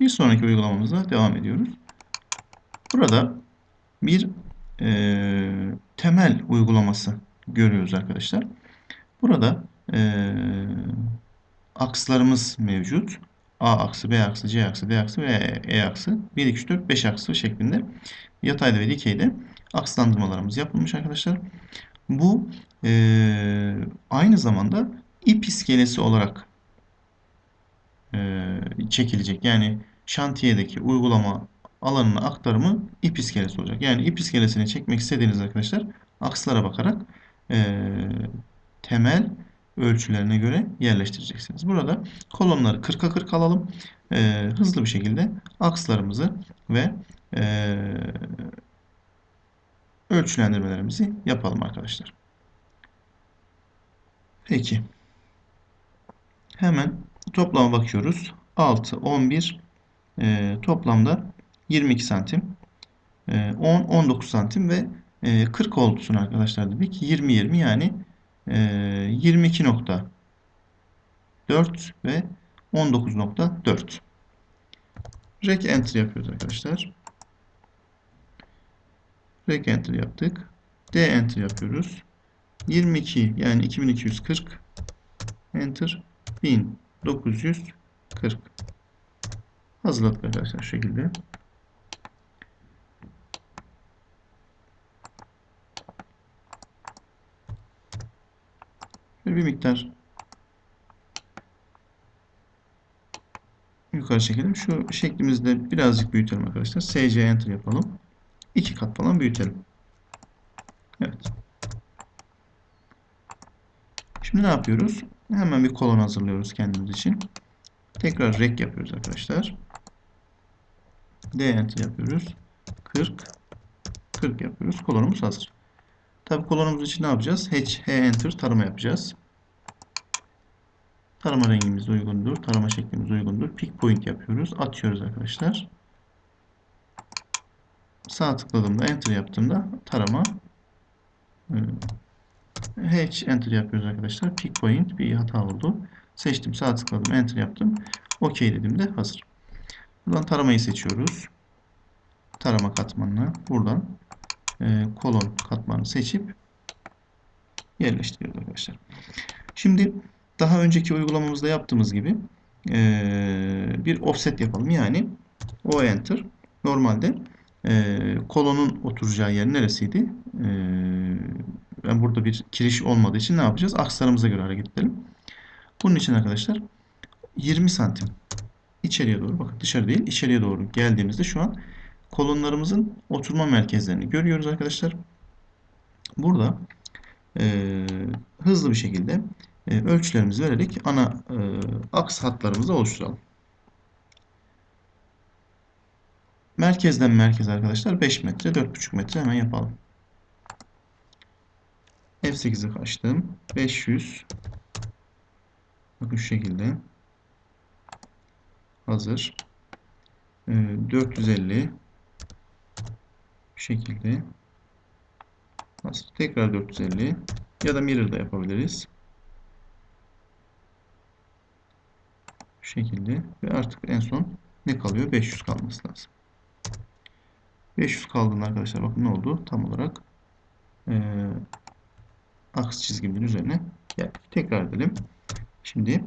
Bir sonraki uygulamamıza devam ediyoruz. Burada bir e, temel uygulaması görüyoruz arkadaşlar. Burada e, akslarımız mevcut. A aksı, B aksı, C aksı, D aksı ve E aksı. 1, 2, 3, 4, 5 aksı şeklinde yatayda ve dikeyde akslandırmalarımız yapılmış arkadaşlar. Bu e, aynı zamanda ip iskelesi olarak çekilecek. Yani şantiyedeki uygulama alanına aktarımı ip iskelesi olacak. Yani ip iskelesini çekmek istediğiniz arkadaşlar akslara bakarak e, temel ölçülerine göre yerleştireceksiniz. Burada kolonları 40'a 40 alalım. E, hızlı bir şekilde akslarımızı ve e, ölçülendirmelerimizi yapalım arkadaşlar. Peki. Hemen toplama bakıyoruz. 6, 11, e, toplamda 22 santim. E, 10, 19 santim ve e, 40 olsun arkadaşlar dedik. 20, 20 yani e, 22.4 ve 19.4. Rec enter yapıyoruz arkadaşlar. Rec enter yaptık. D enter yapıyoruz. 22 yani 2240 enter 1940 hazırladık arkadaşlar şekilde. Bir miktar yukarı çekelim. Şu şeklimizde birazcık büyütelim arkadaşlar. SC enter yapalım. İki kat falan büyütelim. Evet. Şimdi ne yapıyoruz? Hemen bir kolon hazırlıyoruz kendimiz için. Tekrar rek yapıyoruz arkadaşlar. D enter yapıyoruz. 40 40 yapıyoruz. Kolonumuz hazır. Tabi kolonumuz için ne yapacağız? H, H enter tarama yapacağız. Tarama rengimiz uygundur. Tarama şeklimiz uygundur. Pick point yapıyoruz. Atıyoruz arkadaşlar. Sağ tıkladığımda enter yaptığımda tarama H enter yapıyoruz arkadaşlar. Pick point bir hata oldu. Seçtim. Sağ tıkladım. Enter yaptım. OK dediğimde hazır. Buradan taramayı seçiyoruz. Tarama katmanını buradan e, kolon katmanını seçip yerleştiriyoruz arkadaşlar. Şimdi daha önceki uygulamamızda yaptığımız gibi e, bir offset yapalım. Yani o enter normalde e, kolonun oturacağı yer neresiydi? E, ben burada bir kiriş olmadığı için ne yapacağız? Akslarımıza göre hareket edelim. Bunun için arkadaşlar 20 santim içeriye doğru bakın dışarı değil içeriye doğru geldiğimizde şu an kolonlarımızın oturma merkezlerini görüyoruz arkadaşlar. Burada e, hızlı bir şekilde e, ölçülerimizi vererek ana e, aks hatlarımızı oluşturalım. Merkezden merkez arkadaşlar 5 metre 4,5 metre hemen yapalım. F8'i açtım. 500 bakın şu şekilde hazır. E, 450 şu şekilde hazır. Tekrar 450 ya da mirror yapabiliriz. Şu şekilde ve artık en son ne kalıyor? 500 kalması lazım. 500 kaldığında arkadaşlar bakın ne oldu? Tam olarak e, aks çizgimin üzerine geldik. Tekrar edelim. Şimdi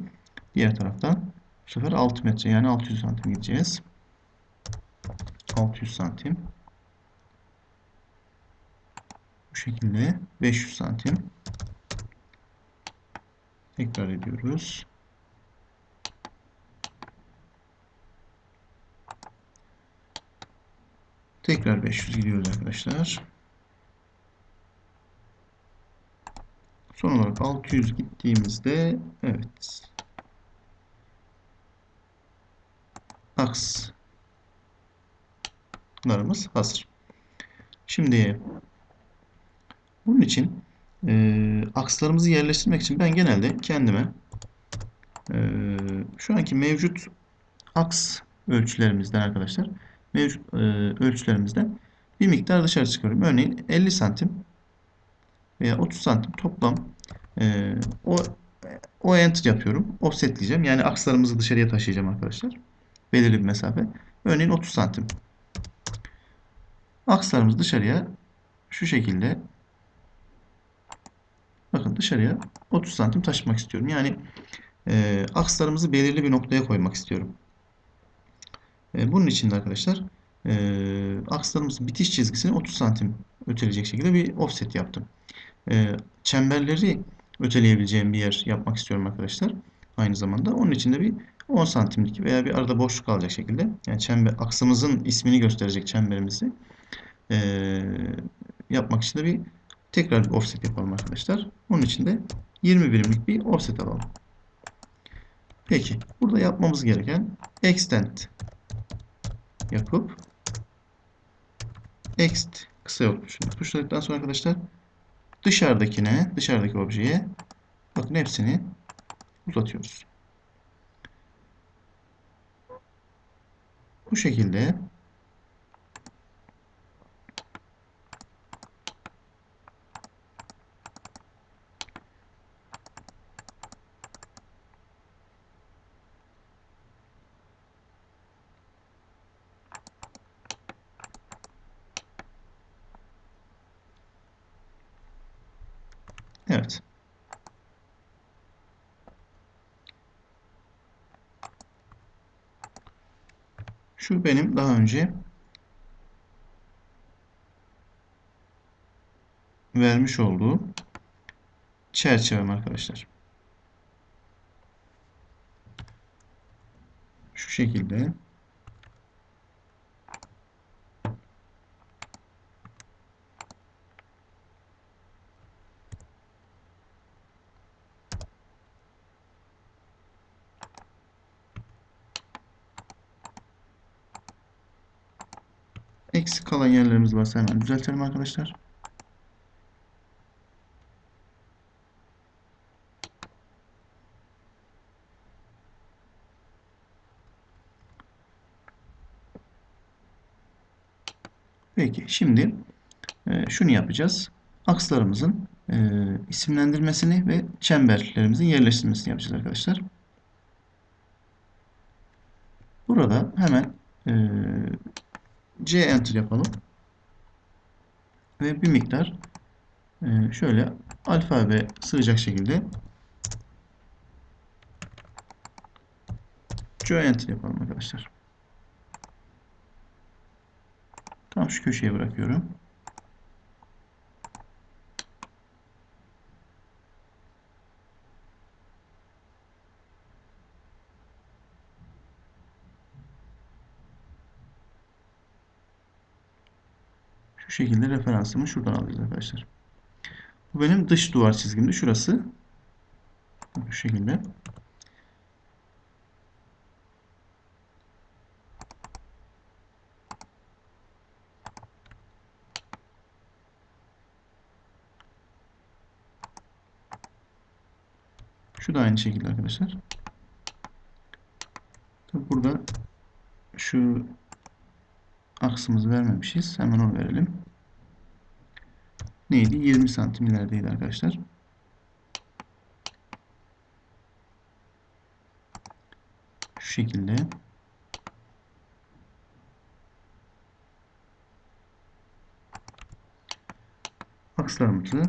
diğer taraftan bu sefer 6 metre yani 600 santim gideceğiz. 600 santim. Bu şekilde 500 santim. Tekrar ediyoruz. Tekrar 500 gidiyoruz arkadaşlar. Son olarak 600 gittiğimizde evet akslarımız hazır. Şimdi bunun için e, akslarımızı yerleştirmek için ben genelde kendime e, şu anki mevcut aks ölçülerimizden arkadaşlar mevcut e, ölçülerimizden bir miktar dışarı çıkarıyorum. Örneğin 50 santim veya 30 santim toplam e, o o enter yapıyorum. Offsetleyeceğim. Yani akslarımızı dışarıya taşıyacağım arkadaşlar. Belirli bir mesafe. Örneğin 30 santim. Akslarımız dışarıya şu şekilde bakın dışarıya 30 santim taşımak istiyorum. Yani e, akslarımızı belirli bir noktaya koymak istiyorum. E, bunun için de arkadaşlar e, akslarımızın bitiş çizgisini 30 santim öteleyecek şekilde bir offset yaptım. E, çemberleri öteleyebileceğim bir yer yapmak istiyorum arkadaşlar. Aynı zamanda onun için de bir 10 santimlik veya bir arada boşluk kalacak şekilde yani çember aksımızın ismini gösterecek çemberimizi e, yapmak için de bir tekrar bir offset yapalım arkadaşlar. Onun için de 20 birimlik bir offset alalım. Peki burada yapmamız gereken extend yapıp ext kısa yol tuşunu tuşladıktan sonra arkadaşlar dışarıdakine dışarıdaki objeye bakın hepsini uzatıyoruz. Bu şekilde Evet. Şu benim daha önce vermiş olduğu çerçevem arkadaşlar. Şu şekilde Eksik kalan yerlerimiz varsa hemen düzeltelim arkadaşlar. Peki şimdi e, şunu yapacağız. Akslarımızın e, isimlendirmesini ve çemberlerimizin yerleştirmesini yapacağız arkadaşlar. Burada hemen e, C enter yapalım. Ve bir miktar e, şöyle alfabe sığacak şekilde C enter yapalım arkadaşlar. Tam şu köşeye bırakıyorum. Şekilde referansımı şuradan alacağız arkadaşlar. Bu benim dış duvar çizgimdi. Şurası. Şu şekilde. Şu da aynı şekilde arkadaşlar. Tabi burada şu aksımızı vermemişiz. Hemen onu verelim. Neydi? 20 santim ilerideydi arkadaşlar. Şu şekilde. Akslarımızı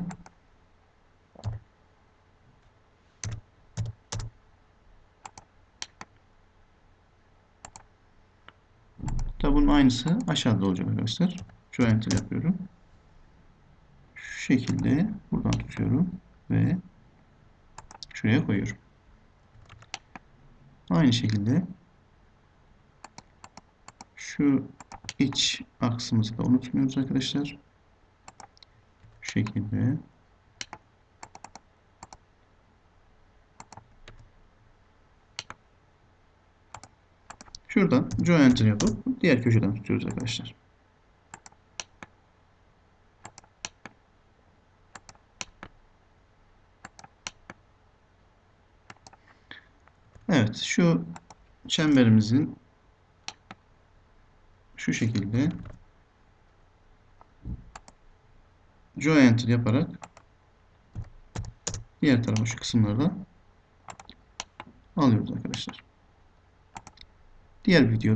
Tabi bunun aynısı aşağıda olacak arkadaşlar. Şu enter yapıyorum. Şekilde buradan tutuyorum ve şuraya koyuyorum. Aynı şekilde şu iç aksımızı da unutmuyoruz arkadaşlar. Şu şekilde Şuradan join enter yapıp diğer köşeden tutuyoruz arkadaşlar. Evet şu çemberimizin şu şekilde join enter yaparak diğer tarafa şu kısımlarda alıyoruz arkadaşlar. Diğer videoda